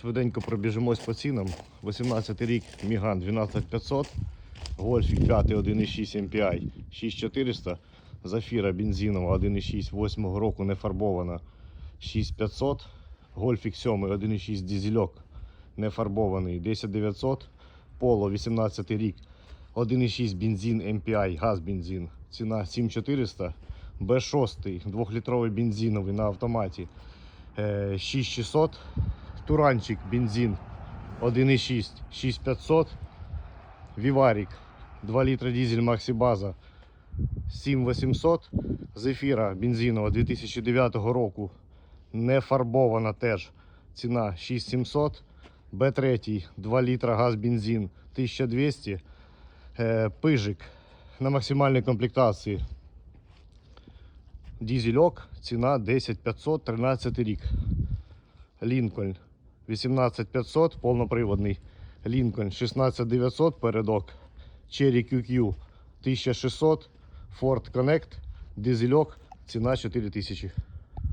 Швиденько пробіжимось по цінам. 18 рік Міган 12500, Гольфік 5 1,6 MPI 6400, Зафіра бензинова 1,6 8 року не фарбована 6500, Гольфік 7 1,6 дизельок не фарбований 10900, Поло 18 рік 1,6 бензин MPI, газ бензин, ціна 7400, Б6 2-літровий бензиновий на автоматі е, 6600, Туранчик бензин 1,6 6500, Віварік 2 літра дизель Максі База 7800, Зефіра бензинова 2009 року. Не фарбована теж ціна 6700, Б3 2 літра газ бензин 1200, е, Пижик на максимальній комплектації. Дізельок, ціна 10500, 13 рік. Лінкольн 18500, повноприводний. Lincoln 16900, передок. Cherry QQ 1600, Ford Connect, дизельок, ціна 4000.